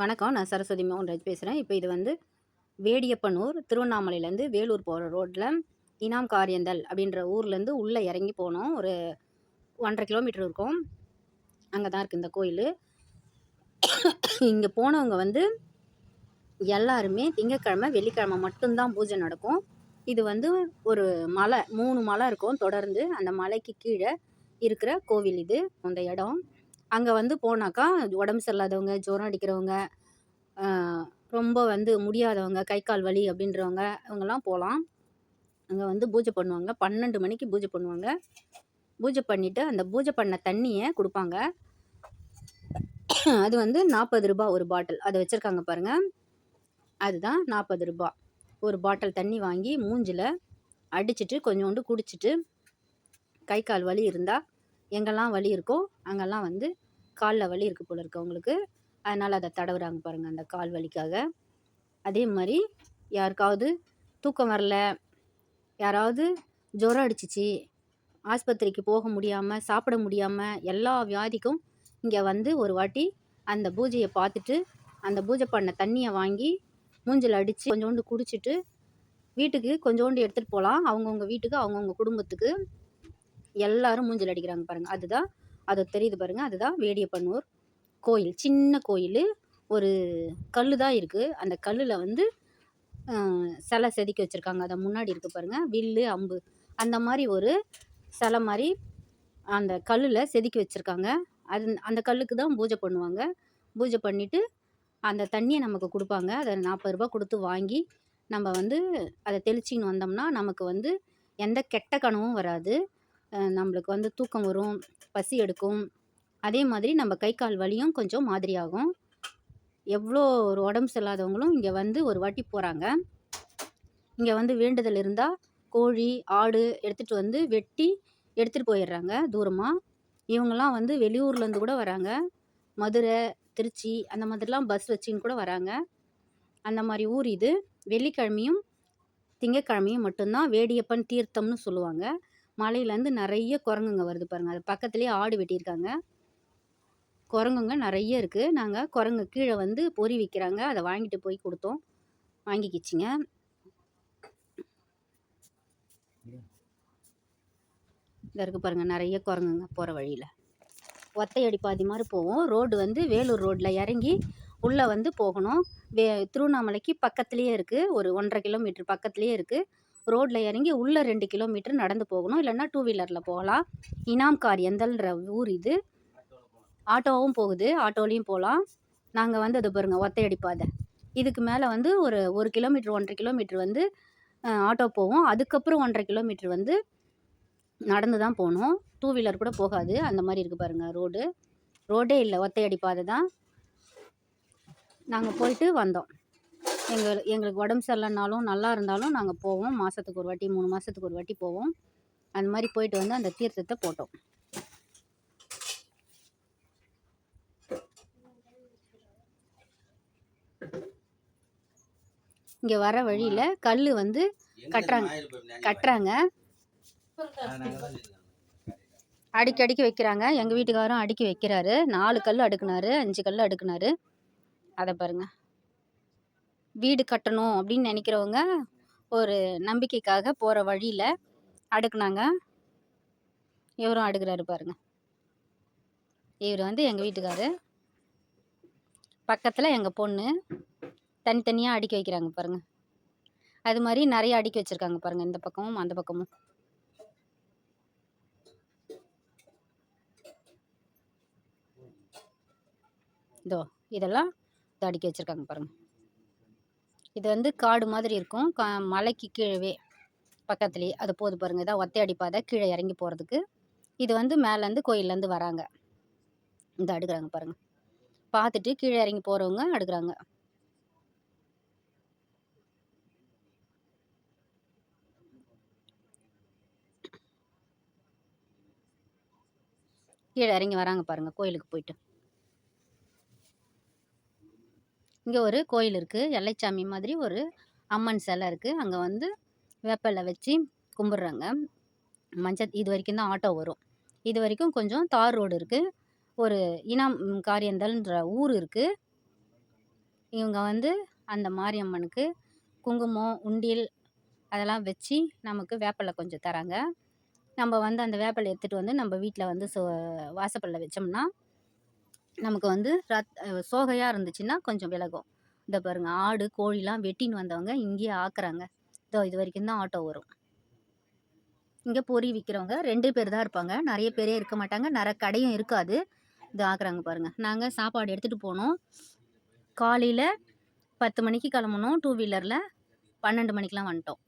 வணக்கம். நான் சரஸ்வதி மோகன்ராஜ் பேசுகிறேன் இப்போ இது வந்து வேடியப்பனூர், திருவண்ணாமலையிலேருந்து வேலூர் போகிற ரோட்டில் இனாம் காரியந்தல் அப்படின்ற ஊர்லேருந்து உள்ளே இறங்கி போனோம். ஒரு 1 1/2 கிலோமீட்டர் இருக்கும். அங்கே தான் இருக்குது இந்த கோயில் இங்கே போனவங்க வந்து எல்லாருமே திங்கட்கிழமை, வெள்ளிக்கிழமை மட்டும்தான் பூஜை நடக்கும். இது வந்து ஒரு மலை மூணு மலை இருக்கும் தொடர்ந்து. அந்த மலைக்கு கீழே இருக்கிற கோவில் இது, அந்த இடம். அங்கே வந்து போனாக்கா உடம்பு சரியில்லாதவங்க, ஜுரம் அடிக்கிறவங்க, ரொம்ப வந்து முடியாதவங்க, கை கால் வலி அப்படின்றவங்க இவங்கெல்லாம் போகலாம் அங்கே வந்து பூஜை பண்ணுவாங்க. 12 மணிக்கு பூஜை பண்ணுவாங்க. பூஜை பண்ணிவிட்டு அந்த பூஜை பண்ண தண்ணியை கொடுப்பாங்க அது வந்து நாற்பது ரூபா ஒரு பாட்டில். அதை வச்சுருக்காங்க பாருங்கள் அதுதான் நாற்பது ரூபா ஒரு பாட்டில் தண்ணி வாங்கி மூஞ்சில் அடிச்சுட்டு, கொஞ்சோண்டு குடிச்சிட்டு, கை கால் வலி இருந்தால் எங்கெல்லாம் வலி இருக்கோ அங்கெல்லாம் வந்து காலில் வலி இருக்குது போல இருக்கு அவங்களுக்கு. அதனால் அதை தடவுறாங்க பாருங்கள் அந்த கால் வலிக்காக. அதே மாதிரி யாருக்காவது தூக்கம் வரல, யாராவது ஜுரம் அடிச்சுச்சு, ஆஸ்பத்திரிக்கு போக முடியாமல் சாப்பிட முடியாமல் எல்லா வியாதிக்கும் இங்கே வந்து ஒரு வாட்டி அந்த பூஜையை பார்த்துட்டு, அந்த பூஜை பண்ண தண்ணியை வாங்கி மூஞ்சில் அடித்து கொஞ்சோண்டு குடிச்சிட்டு, வீட்டுக்கு கொஞ்சோண்டு எடுத்துகிட்டு போகலாம் அவங்கவுங்க வீட்டுக்கு, அவங்கவுங்க குடும்பத்துக்கு. எல்லாரும் மூஞ்சில் அடிக்கிறாங்க பாருங்கள் அதுதான் அது தெரியுது பாருங்கள் அதுதான் வேடியப்பனூர் கோயில். சின்ன கோயில் ஒரு கல்லு தான் இருக்குது அந்த கல்லில் வந்து சிலை செதுக்கி வச்சிருக்காங்க. அதை முன்னாடி இருக்குது பாருங்கள் வில்லு, அம்பு அந்த மாதிரி ஒரு சிலை மாதிரி அந்த கல்லில் செதுக்கி வச்சுருக்காங்க அது அந்த கல்லுக்கு தான் பூஜை பண்ணுவாங்க. பூஜை பண்ணிவிட்டு அந்த தண்ணியை நமக்கு கொடுப்பாங்க அதை நாற்பது ரூபா கொடுத்து வாங்கி, நம்ம வந்து அதை தெளிச்சின்னு வந்தோம்னா, நமக்கு வந்து எந்த கெட்ட கனவும் வராது. நம்மளுக்கு வந்து தூக்கம் வரும், பசி எடுக்கும். அதே மாதிரி நம்ம கை, கால் வலியும் கொஞ்சம் மாதிரியாகும். எவ்வளோ ஒரு உடம்பு சரியில்லாதவங்களும் இங்கே வந்து ஒரு வாட்டி போகிறாங்க இங்கே வந்து வேண்டுதல் இருந்தால் கோழி, ஆடு எடுத்துகிட்டு வந்து வெட்டி எடுத்துகிட்டு போயிடுறாங்க தூரமாக இவங்கெல்லாம் வந்து வெளியூர்லேருந்து கூட வராங்க. மதுரை, திருச்சி அந்த மாதிரிலாம் பஸ் வச்சுன்னு கூட வராங்க. அந்த மாதிரி ஊர் இது. வெள்ளிக்கிழமையும், திங்கட்கிழமையும் மட்டும்தான் வேடியப்பன் தீர்த்தம்னு சொல்லுவாங்க. மலையிலேருந்து நிறைய குரங்குங்க வருது பாருங்க. அது பக்கத்துலேயே ஆடு வெட்டியிருக்காங்க. குரங்குங்க நிறைய இருக்குது நாங்கள் குரங்கு கீழே வந்து பொரி விற்கிறாங்க அதை வாங்கிட்டு போய் கொடுத்தோம் வாங்கிக்கிச்சுங்க. இதாக இருக்கு பாருங்க. நிறைய குரங்குங்க போகிற வழியில் ஒத்தையடி பாதி மாதிரி போவோம் ரோடு வந்து வேலூர் ரோட்டில் இறங்கி உள்ளே வந்து போகணும். வே திருவண்ணாமலைக்கு பக்கத்துலேயே இருக்கு. ஒரு 1 1/2 கிலோமீட்டர் பக்கத்துலேயே இருக்கு. ரோட்டில் இறங்கி உள்ளே ரெண்டு கிலோமீட்டர் நடந்து போகணும். இல்லைன்னா டூ வீலரில் போகலாம். இனாம் காரியந்தல்ன்ற ஊர் இது. ஆட்டோவும் போகுது. ஆட்டோலேயும் போகலாம் நாங்கள் வந்து அது பாருங்கள் ஒத்தையடி பாதை. இதுக்கு மேலே வந்து ஒரு ஒரு கிலோமீட்டர், 1 1/2 கிலோமீட்டர் வந்து ஆட்டோ போவோம் அதுக்கப்புறம் 1 1/2 கிலோமீட்டர் வந்து நடந்து தான் போகணும் டூ வீலர் கூட போகாது. அந்த மாதிரி இருக்குது பாருங்கள் ரோடு. ரோடே இல்லை ஒத்தையடி பாதை தான். நாங்கள் போயிட்டு வந்தோம். எங்க எங்களுக்கு உடம்பு சரியில்லனாலும், நல்லா இருந்தாலும் நாங்க போவோம். மாசத்துக்கு ஒரு வாட்டி, 3 மாசத்துக்கு ஒரு வாட்டி போவோம். அந்த மாரி போயிட்டு வந்து அந்த தீர்த்தத்த போட்டோம். இங்க வர வழியில கல்லு வந்து கட்டுறாங்க கட்டுறாங்க. அடுக்கி, அடுக்கி வைக்கிறாங்க. எங்க வீட்டுக்காரரும் அடுக்கி வைக்கிறாரு. 4 கல்லு அடுக்குனாரு. 5 கல்லு அடுக்குனாரு. அத பாருங்க. வீடு கட்டணும் அப்படின்னு நினைக்கிறவங்க ஒரு நம்பிக்கைக்காக போகிற வழியில் அடுக்குனாங்க. இவரும் அடுக்குறாரு பாருங்க. இவர் வந்து எங்கள் வீட்டுக்காரு. பக்கத்தில் எங்கள் பொண்ணு. தனித்தனியாக அடுக்கி வைக்கிறாங்க பாருங்கள் அது மாதிரி நிறைய அடுக்கி வச்சிருக்காங்க பாருங்கள் இந்த பக்கமும், அந்த பக்கமும். இதோ இதெல்லாம் இதை அடுக்கி வச்சிருக்காங்க பாருங்கள் இது வந்து காடு மாதிரி இருக்கும். கா மலைக்கு கீழவே பக்கத்துலேயே அது போது பாருங்கள் இதான் ஒத்தையடி பாதை கீழே இறங்கி போகிறதுக்கு இது வந்து மேலேருந்து கோயிலேருந்து வராங்க. இந்த அடுக்கிறாங்க பாருங்கள் பார்த்துட்டு கீழே இறங்கி போகிறவங்க அடுக்குறாங்க. கீழே இறங்கி வராங்க பாருங்கள் கோயிலுக்கு போயிட்டு. இங்கே ஒரு கோயில் இருக்குது எல்லைச்சாமி மாதிரி ஒரு அம்மன் சிலை இருக்குது அங்கே வந்து வேப்பில வச்சு கும்பிட்றாங்க. மஞ்சள் இது வரைக்கும் தான் ஆட்டோ வரும். இது வரைக்கும் கொஞ்சம் தார் ரோடு இருக்குது ஒரு இனாம் காரியந்தல்ன்ற ஊர் இருக்குது இவங்க வந்து அந்த மாரியம்மனுக்கு குங்குமம் உண்டியல் அதெல்லாம் வச்சு நமக்கு வேப்பிலை கொஞ்சம் தராங்க. நம்ம வந்து அந்த வேப்பிலை எடுத்துகிட்டு வந்து நம்ம வீட்டில் வந்து சோ வாசப்பல்ல வச்சோம்னா நமக்கு வந்து ரத் சோகையாக இருந்துச்சுன்னா கொஞ்சம் விலகும். இந்த பாருங்கள் ஆடு கோழிலாம் வெட்டின்னு வந்தவங்க இங்கேயே ஆக்குறாங்க. இதோ இது வரைக்கும் தான் ஆட்டோ வரும். இங்கே பொறி விற்கிறவங்க ரெண்டு பேர் தான் இருப்பாங்க. நிறைய பேரே இருக்க மாட்டாங்க. நிறைய கடையும் இருக்காது. இது ஆக்குறாங்க பாருங்கள் நாங்கள் சாப்பாடு எடுத்துகிட்டு போனோம். காலையில் பத்து மணிக்கு கிளம்புனோம். டூ வீலரில் பன்னெண்டு மணிக்கெலாம் வந்துட்டோம்.